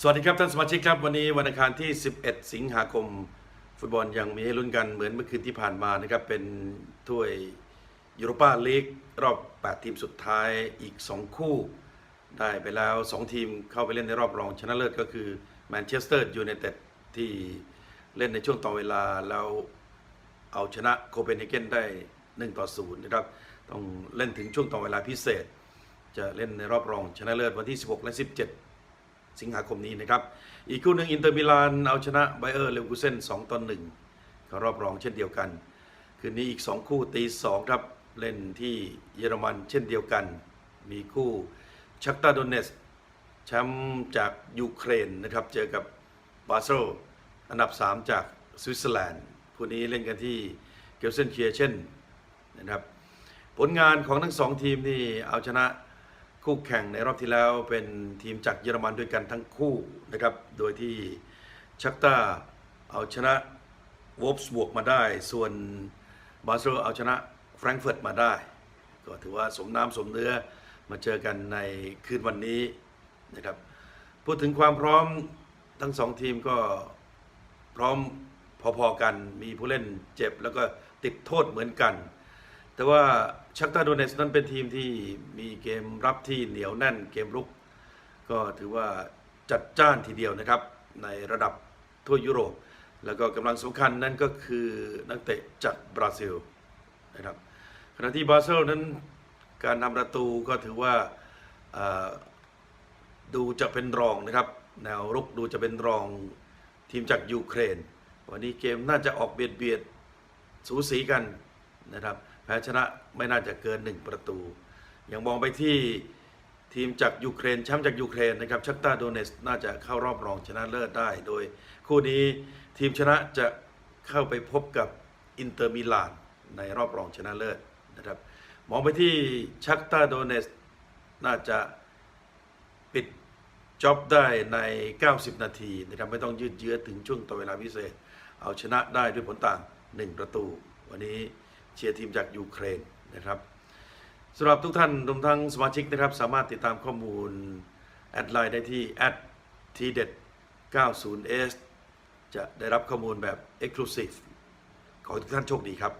สวัสดีครับท่านสมาชิกครับวันนี้วันอังคารที่ 11 สิงหาคม ฟุตบอลยังมีให้ลุ้นกันเหมือนเมื่อคืนที่ผ่านมานะครับเป็นถ้วยยูโรปาลีกรอบ 8 ทีมสุดท้ายอีก 2 คู่ ได้ไปแล้ว 2 ทีมเข้าไปเล่นในรอบรองชนะเลิศก็คือแมนเชสเตอร์ยูไนเต็ดที่เล่นในช่วงต่อเวลาแล้วเอาชนะโคเปนเฮเกนได้ 1 ต่อ 0 นะครับ ต้องเล่นถึงช่วงต่อเวลาพิเศษ จะเล่นในรอบรองชนะเลิศวันที่ 16 และ 17 สิงหาคมนี้นะครับ อีกคู่หนึ่งอินเตอร์มิลานเอาชนะไบเออร์เลวกูเซน2ต่อ1ก็รอบรองเช่นเดียวกัน คืนนี้อีก 2 คู่ตี2ครับ เล่นที่เยอรมันเช่นเดียวกัน มีคู่ชักตาโดเนสแชมป์จากยูเครนนะครับ เจอกับบาเซลอันดับ 3 จากสวิตเซอร์แลนด์คู่นี้เล่นกันที่เกลเซนเคียเช่นนะครับ ผลงานของทั้งสองทีมนี่เอาชนะ คู่แข่งในรอบที่แล้วเป็นทีมจากเยอรมันด้วยกันทั้งคู่นะครับ โดยที่ชักตาเอาชนะวอฟส์บวกมาได้ ส่วนบาสเซลเอาชนะแฟรงก์เฟิร์ตมาได้ ก็ถือว่าสมน้ำสมเนื้อมาเจอกันในคืนวันนี้นะครับ พูดถึงความพร้อมทั้งสองทีมก็พร้อมพอๆกัน มีผู้เล่นเจ็บแล้วก็ติดโทษเหมือนกัน แต่ว่าชักตาโดเนสนั้นเป็นทีมที่มีเกมรับที่เหนียวแน่นเกมรุก ก็ถือว่าจัดจ้านทีเดียวนะครับ ในระดับทั่วยุโรป แล้วก็กำลังสำคัญนั่นก็คือนักเตะจากบราซิลนะครับขณะที่บราซิลนั้นการทำประตูก็ถือว่าดูจะเป็นรองนะครับ แนวรุกดูจะเป็นรองทีมจากยูเครน วันนี้เกมน่าจะออกเบียดเบียดสูสีกันนะครับ พ้ชนะไม่น่าจะเกิน 1 ประตู ยังมองไปที่ทีมจากยูเครนแชมป์จากยูเครนนะครับชักตาโดเนสน่าจะเข้ารอบรองชนะเลิศได้ โดยคู่นี้ทีมชนะจะเข้าไปพบกับอินเตอร์มิลานในรอบรองชนะเลิศนะครับมองไปที่ชักตาโดเนสน่าจะปิดจ็อบได้ใน 90 นาทีนะครับไม่ต้องยืดเยื้อถึงช่วงต่อเวลาพิเศษ เอาชนะได้ด้วยผลต่าง 1 ประตู วันนี้ เชียร์ทีมจากยูเครนนะครับสำหรับทุกท่านรวมทั้งสมาชิกนะครับ สามารถติดตามข้อมูล แอดไลน์ได้ที่แอดทีเด็ด 90s จะได้รับข้อมูลแบบ Exclusive ขอทุกท่านโชคดีครับ